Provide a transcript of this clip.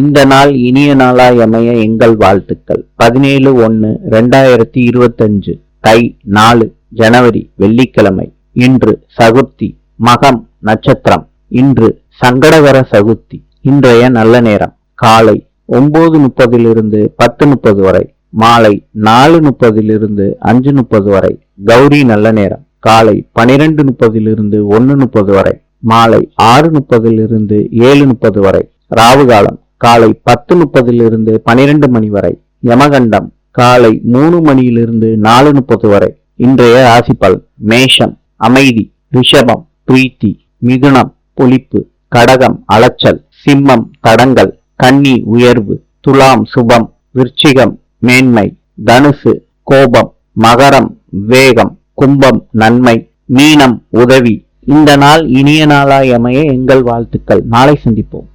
இந்த நாள் இனிய நாளாய் அமைய எங்கள் வாழ்த்துக்கள். பதினேழு ஒன்று ரெண்டாயிரத்தி இருபத்தஞ்சு தை நாலு ஜனவரி வெள்ளிக்கிழமை. இன்று சகுர்த்தி மகம் நட்சத்திரம். இன்று சங்கடகர சகுர்த்தி இன்றைய நல்ல நேரம். காலை ஒன்பது முப்பதிலிருந்து பத்து முப்பது வரை. மாலை நாலு முப்பதிலிருந்து அஞ்சு முப்பது வரை. கௌரி நல்ல நேரம். காலை பனிரெண்டு முப்பதிலிருந்து ஒன்னு முப்பது வரை. மாலை ஆறு முப்பதிலிருந்து ஏழு முப்பது வரை. ராவு காலம் காலை பத்து முப்பதிலிருந்து பனிரெண்டு மணி வரை. யமகண்டம் காலை மூணு மணியிலிருந்து நாலு முப்பது வரை. இன்றைய ராசிபல் மேஷம் அமைதி ரிஷபம் பிரீத்தி மிதுனம் புளிப்பு கடகம் அலைச்சல் சிம்மம் தடங்கள் கன்னி உயர்வு துலாம் சுபம் விருச்சிகம் மேன்மை தனுசு கோபம் மகரம் வேகம் கும்பம் நன்மை மீனம் உதவி. இந்த நாள் இனிய நாளாய் அமைய எங்கள் வாழ்த்துக்கள். நாளை சந்திப்போம்.